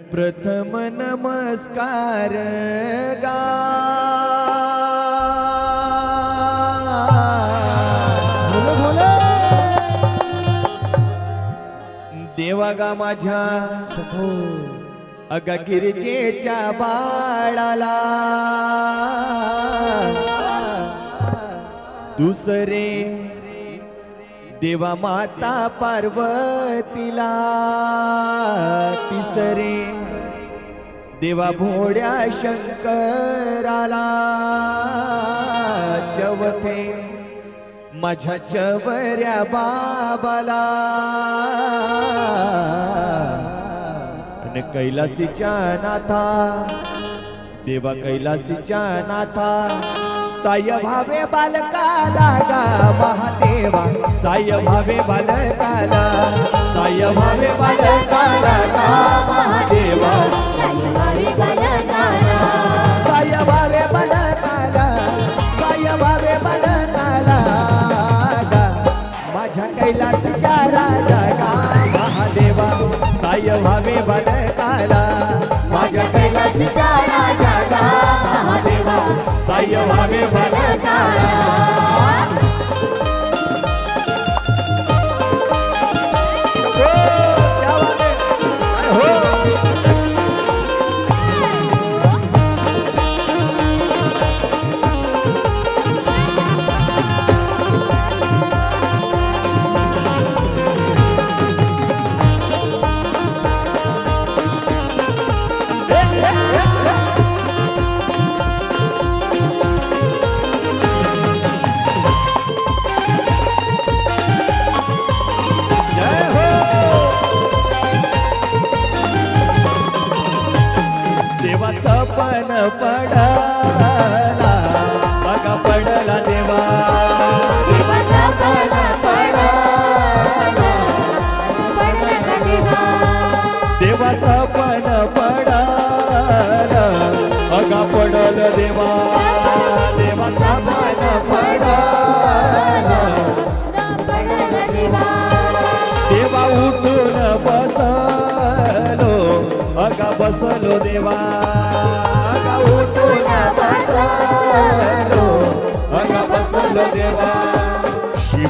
प्रथम नमस्कार गा. देवा गा माझ्या. अगा गिरजेच्या बाळाला. दुसरे देवा माता पार्वतीला तिसरे. देवा भोड्या शंकराला चवथे माझ्या चवऱ्या बाबाला आणि कैलासीच्या नाथा. देवा कैलासीच्या नाथा. साय भावे बालकाला गा महादेवा साय भावे बालकाला साय भावे बालकाला गा महादेवा साय भावे बालकाला साय भावे बालकाला गा माझ्या कैलासच्या राजा गा महादेवा. साय भावे बालकाला साय भावे बालकाला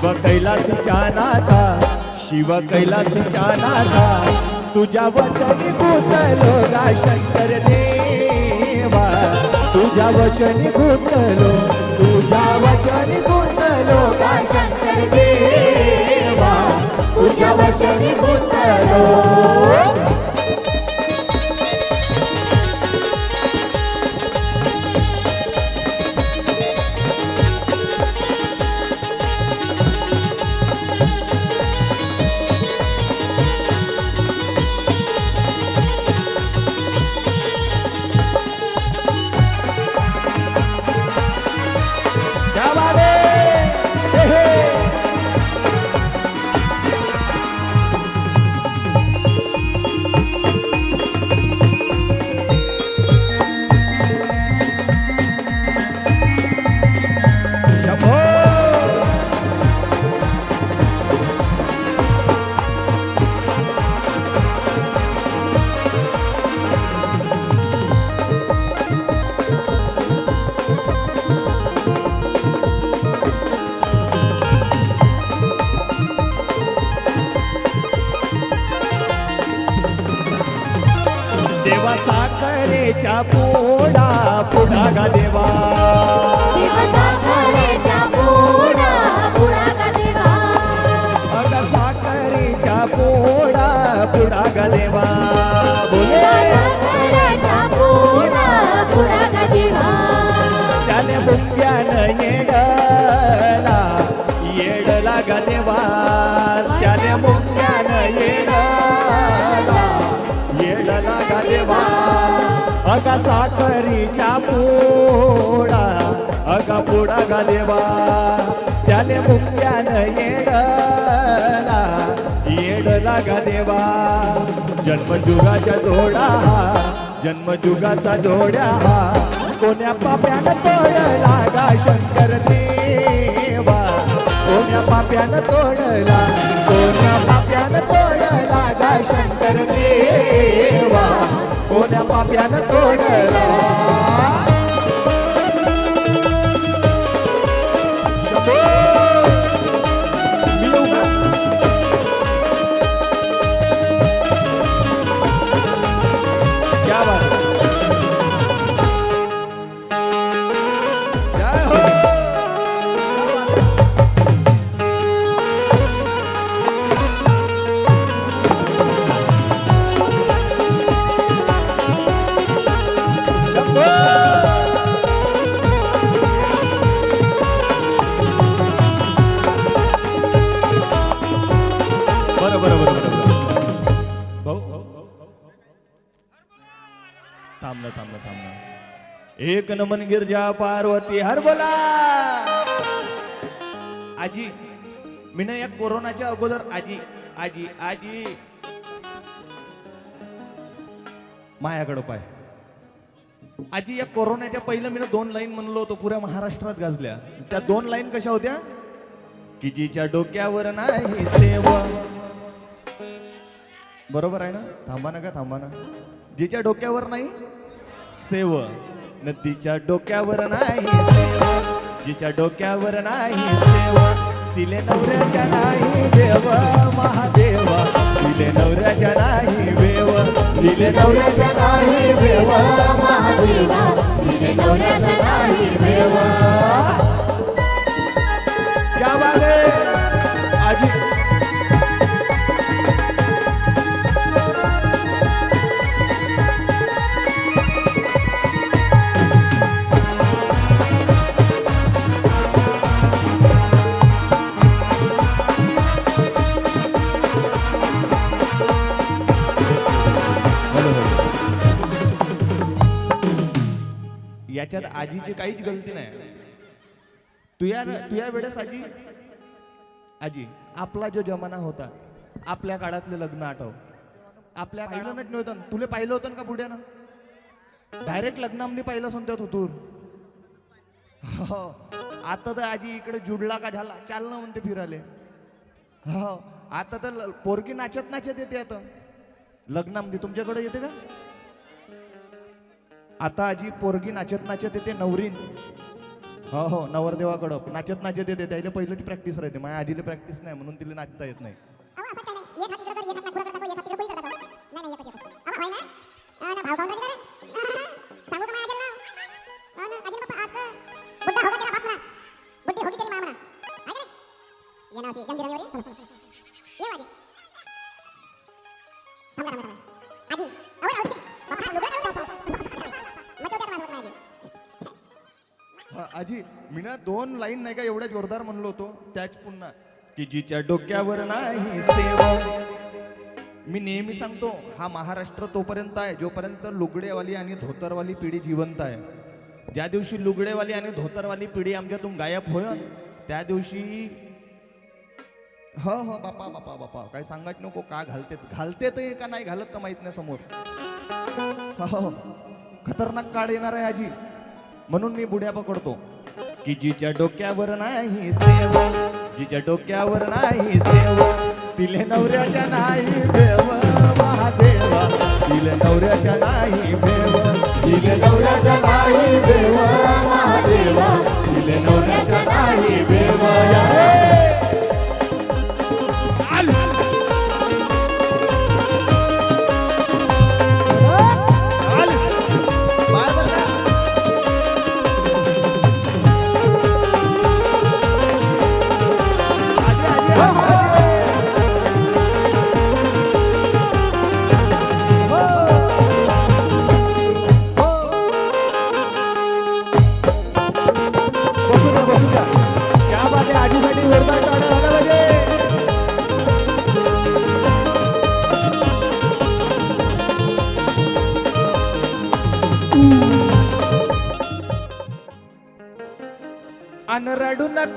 शिव कैलासच्या नाथा शिव कैलासच्या नाथा तुझ्या वचनी भूतलो गा शंकर देवा. तुझ्या वचनी भूतलो तुझ्या वचनी भूतलो गा शंकर देवा. तुझ्या वचनी भूतलो देवा साखरेच्या पोडा पुढा गा देवा अग साखरीच्या पोडा. अग पुडा गा देवा त्याने मुक्यानं येडला. येडला गा देवा जन्मजुगाच्या जोडा. जन्मजुगाचा जोड्या. हा कोण्या पाप्यानं तोडला गा शंकर देवा. कोण्या पाप्यानं तोडला कोण्या पाप्यानं तोडला गा शंकर देवा. कोण्या पाप्यानं तोडला बरं बरं बरं बरं भाऊ. थांबलं थांबलं थांबलं एक नमन गिरजा पार्वती हरबला आजी मी ना या कोरोनाच्या अगोदर आजी आजी आजी. मायाकडं पाय. आजी या कोरोनाच्या पहिलं मी दोन लाईन म्हणलो होतो पुऱ्या महाराष्ट्रात गाजल्या. त्या दोन लाईन कशा होत्या? की जिच्या डोक्यावर नाही सेवा बरोबर आहे ना? थांबा ना का थांबा ना. जिच्या डोक्यावर नाही सेव. नदीच्या डोक्यावर नाही जिच्या डोक्यावर नाही सेव. तिले नवऱ्याच्या नाही देव. महादेव. तिले नवऱ्याच्या नाही देव तिले नवऱ्याच्या नाही देव महादेव. तिले नवऱ्याच्या नाही देव याच्यात आजीची काहीच गलती नाही. तुया तुया वेळेस आजी. आजी आपला जो जमाना होता आपल्या काळातले लग्न आठव. आपल्या पाहिलं नाही नव्हतं तुले पाहिलं होतं का बुड्यानं? डायरेक्ट लग्नामध्ये पाहिलं सांगतो तू तू हो. आता तर आजी इकडे जुडला का झाला? चाल ना म्हणते फिराले हो. आता तर पोरगी नाचत नाचत येते आता. लग्नामध्ये तुमच्याकडे येते का? आता आजी पोरगी नाचत नाचत येते नवरीन. हो हो नवरदेवाकडं. नाचत नाचत येते त्याला पहिलं प्रॅक्टिस राहते. माझ्या आजीला प्रॅक्टिस नाही म्हणून तिला नाचता येत नाही. हा, आजी मी ना दोन लाईन नाही का एवढ्या जोरदार म्हणलो होतो त्याच पुन्हा. की जिच्या डोक्यावर नाही सेवा. मी नेहमी सांगतो हा महाराष्ट्र तोपर्यंत आहे जोपर्यंत लुगडेवाली आणि धोतरवाली पिढी जिवंत आहे. ज्या दिवशी लुगडेवाली आणि धोतरवाली पिढी आमच्यातून गायब होईल त्या दिवशी हो हो बापा बापा बापा काय सांगायच नको का घालते घालते ते का नाही घालत तर माहीत नाही समोर. हो खतरनाक काळ येणार आहे आजी. म्हणून मी बुड्या पकडतो. की जिच्या डोक्यावर नाही सेव जिच्या डोक्यावर नाही सेव तिले नवऱ्याच्या नाही देव महादेवा. तिले नवऱ्याच्या नाही देव तिले नवऱ्याच्या नाही देव महादेवा. तिले नवऱ्याच्या नाही देव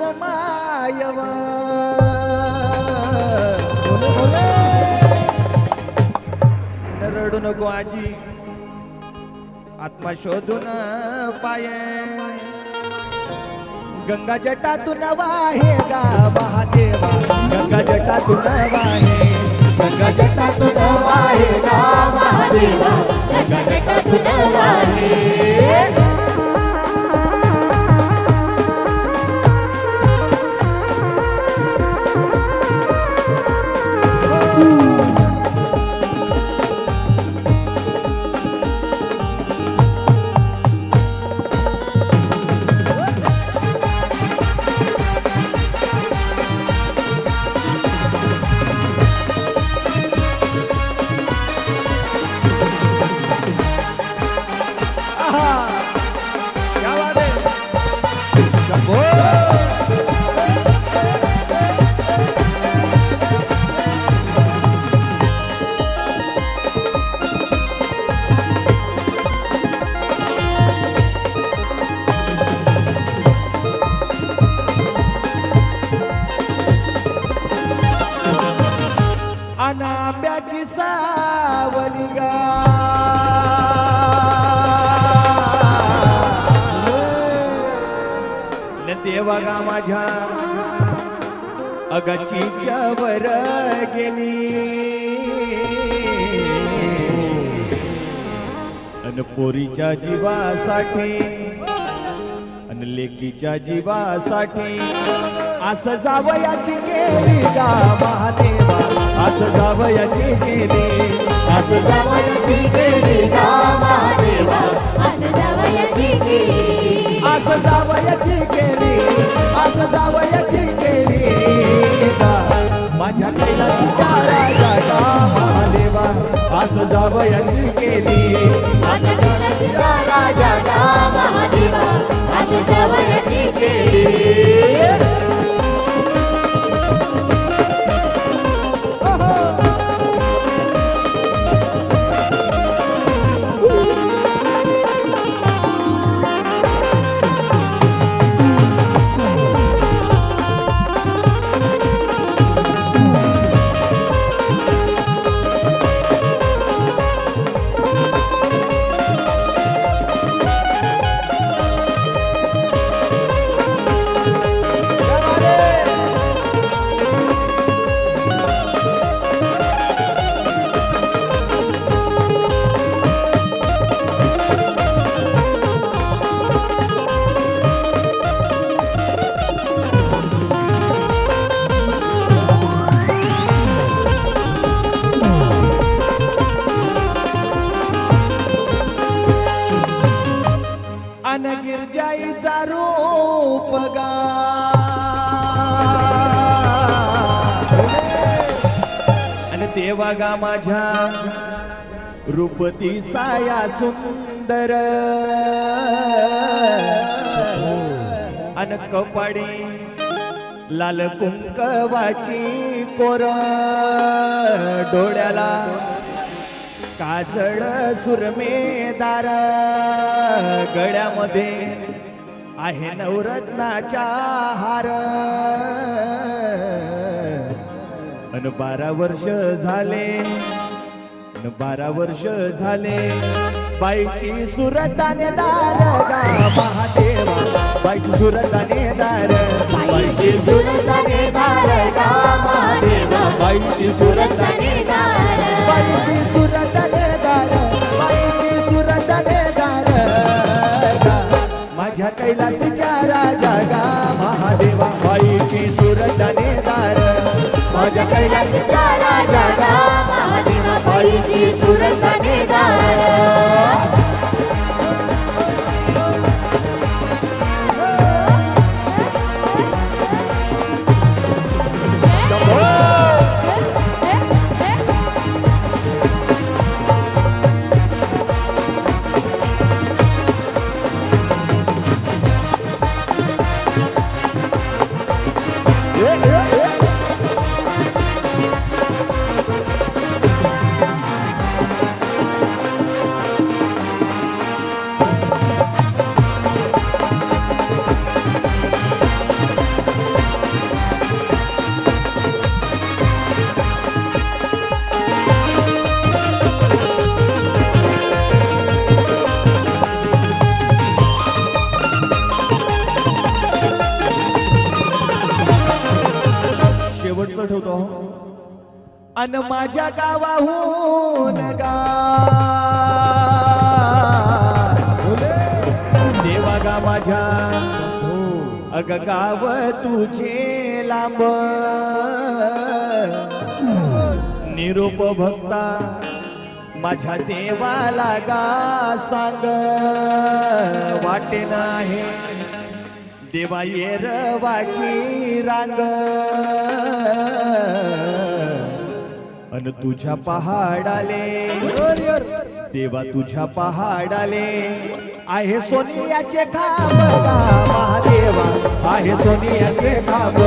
रडू नको मायव. रडू नको आजी. आत्मा शोधून पाय. गंगा जटातून वाहे गा महादेवा. गंगा जटातून वाहे. गंगा जटातून वाहे गा महादेवा. गंगा जटातून वाहे. बघा माझ्या अगचीच्या वर गेली. अन पोरीच्या जीवासाठी अन लेकीच्या जीवासाठी असं जावयाची केली गा महादेवा. असं जावयाची केली असं जावयाची केली गा महादेवा. असं जावयाची केली. असं जावयाची केली असं जावयाची केली गा. माझ्या कैलासच्या राजा महादेवा असं जावयाची केली माझ्या कैलासचा राजा गा महादेवा असं जावयाची केली अन गा माझ्या रूपती साया सुंदर. अन कपाडी लाल कुंकवाची कोर. डोळ्याला काजळ सुरमेदार. गळ्यामध्ये आहे नवरत्नाच्या हार. अन बारा वर्ष झाले. अन बारा वर्ष झाले. बाईची सुरताने दार गा महादेवा. बाईची सुरताने दार बाईची सुरताने दार गा महादेवा. बाईची सुरत सुरताने माझ्या कैलास कैलासचा राजा गा महादेवा बाईची अन माझ्या गावाहून गा. देवा गा माझ्या. अग गाव तुझे लांब. निरोप भक्ता माझ्या देवाला गा सांग. वाटे आहे देवा येरवाची रांग. अन तुझ्या पहाडाले. देवा तुझ्या पहाडाले. आहे सोनियाचे खांब महादेवा. आहे सोनियाचे खांब.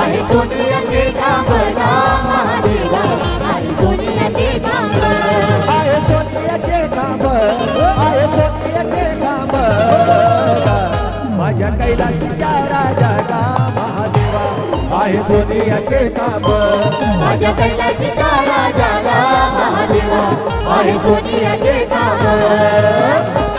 आहे सोनियाचे खांब महादेवा. आहे सोनियाचे खांब. आहे सोनियाचे खांब. आहे सोनियाचे खांब. माझ्या कैलासच्या राजा महादेवा आहे दुनियाचे काम. माझ्या कैलासचा राजा गा महादेवा आहे दुनियाचे काम.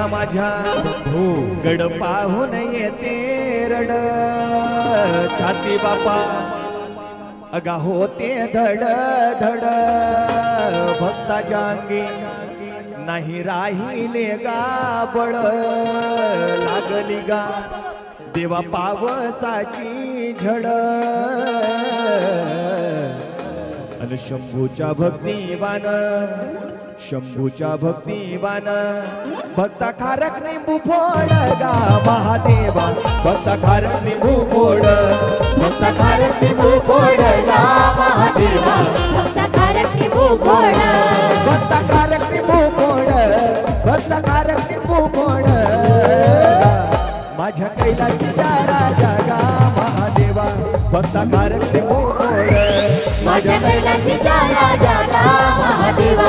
गा माझ्या हो. गड पाहून येते रड. छाती बापा. अगा होते धड धड. भक्ताच्या अंगी नाही राहिले गा बळ. लागली गा देवा पावसाची झड शंभूच्या भक्तिवान शंभूच्या भक्तिवान भक्ता खारक निंबू फोड गा महादेवा. भक्ता खारक निंबू फोड. भक्त खारक निंबू फोडला महादेवा. भक्त खारक निंबू फोड. भक्ता खारक निंबू फोड. भक्ता खारक निंबू फोड. माझ्या कैलासच्या राजा गा महादेवा. भक्ता खारक निंबू फोड. माझ्या कैलासीच्या राजाला महादेवा.